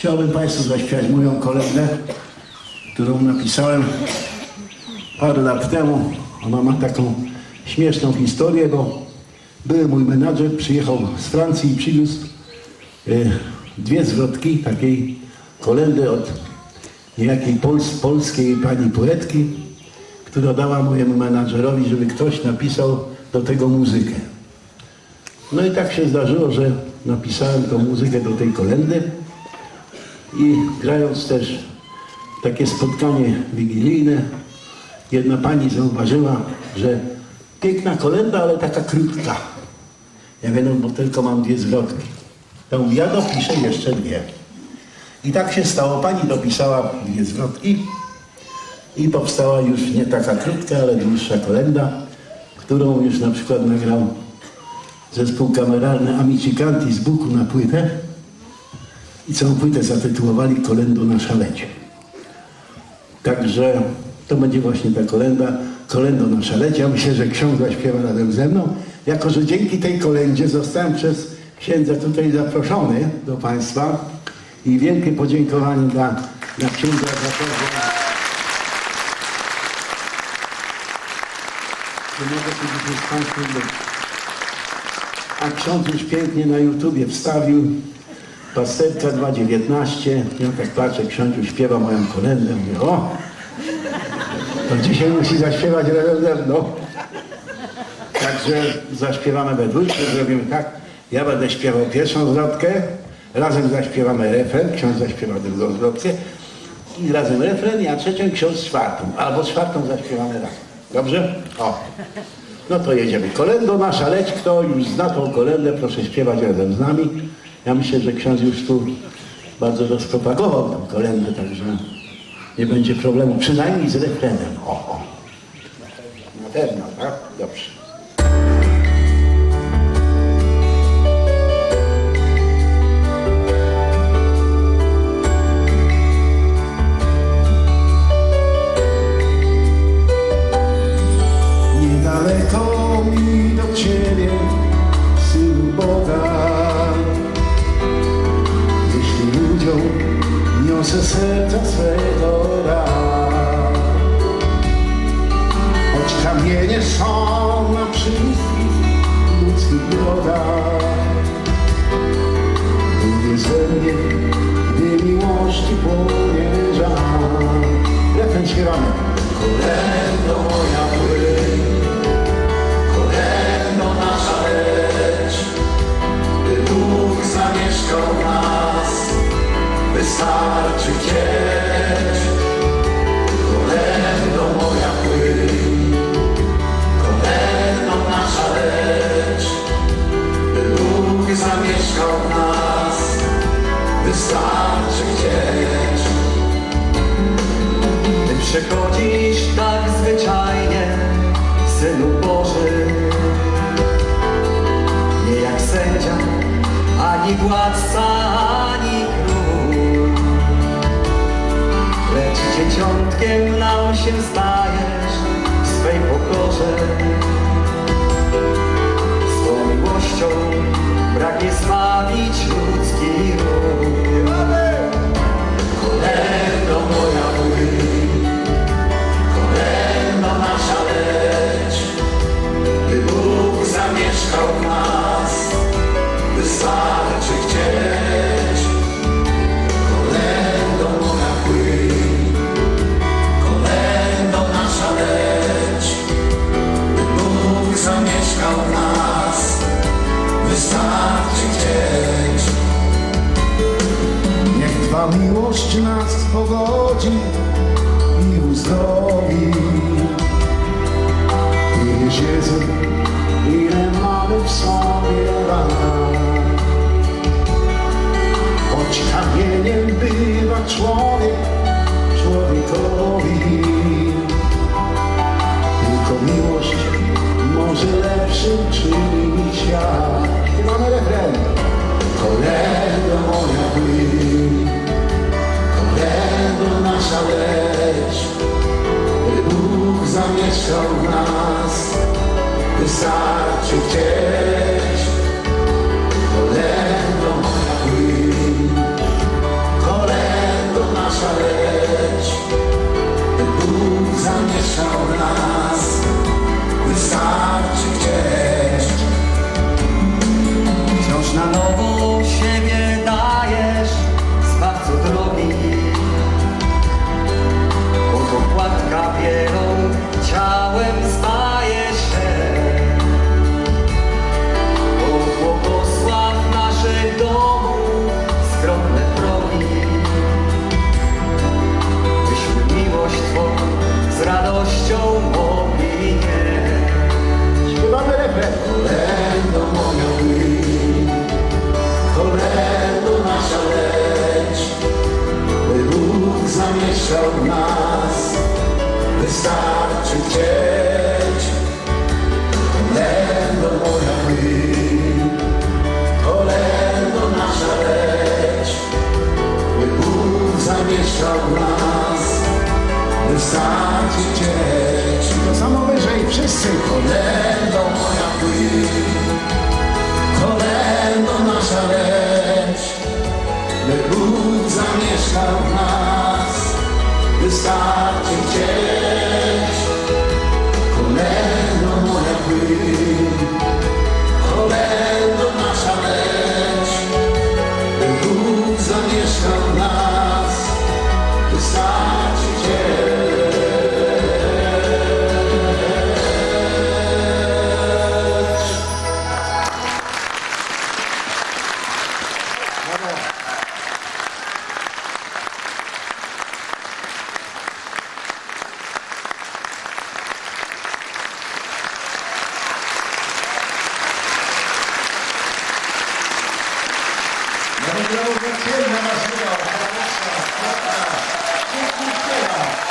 Chciałbym Państwu zaśpiewać moją kolendę, którą napisałem parę lat temu. Ona ma taką śmieszną historię, bo były mój menadżer, przyjechał z Francji i przywiózł e, dwie zwrotki takiej kolendy od niejakiej pols polskiej pani poetki, która dała mojemu menadżerowi, żeby ktoś napisał do tego muzykę. No i tak się zdarzyło, że napisałem tą muzykę do tej kolendy i grając też takie spotkanie wigilijne, jedna pani zauważyła, że piękna kolenda, ale taka krótka. Ja wiem, no bo tylko mam dwie zwrotki. Mówię, ja dopiszę jeszcze dwie. I tak się stało. Pani dopisała dwie zwrotki i powstała już nie taka krótka, ale dłuższa kolenda, którą już na przykład nagrał zespół kameralny Amici Canti z Buku na płytę i całą płytę zatytułowali Kolendo na szalecie. Także to będzie właśnie ta kolenda, kolendo na szalecie. Ja myślę, że ksiądz zaśpiewa razem ze mną, jako że dzięki tej kolendzie zostałem przez księdza tutaj zaproszony do Państwa i wielkie podziękowanie dla, dla księdza za to, że mogę dzisiaj z Państwem być. A ksiądz już pięknie na YouTubie wstawił Pasterka 2.19. Ja tak patrzę, ksiądz już śpiewa moją kolendę. Mówię, o, to dzisiaj musi zaśpiewać mną. Także zaśpiewamy we dwójkę, zrobimy tak. Ja będę śpiewał pierwszą zwrotkę, razem zaśpiewamy refren, ksiądz zaśpiewa drugą zwrotkę i razem refren, a trzecią ksiądz czwartą, albo czwartą zaśpiewamy razem. Dobrze? O. No to jedziemy. Kolendo nasza leć, kto już zna tą kolendę, proszę śpiewać razem z nami. Ja myślę, że ksiądz już tu bardzo rozpropagował tę kolendę, także nie będzie problemu, przynajmniej z refrenem. O, o. Na pewno, tak? Dobrze. ci powiedział refren it. Boży. Nie jak sędzia, ani władca, ani król. Lecz dzieciątkiem nam się stajesz w swej pokorze. Swą miłością pragnie zbawić ludzki ród. Twa miłość nas pogodzi i uzdrowi. Wiesz, Jezu, ile mamy w sobie ran. Choć kamieniem bywa człowiek, człowiekowi. Tylko miłość może lepszym czynić świat. wystarczy gdzieś To samo wyżej wszyscy. Kolędą moja pły Kolędą nasza rzecz By Bóg zamieszkał w nas Wystarczy gdzieś Bravo, grazie, buonasera, buonasera, buonasera, buonasera, buonasera.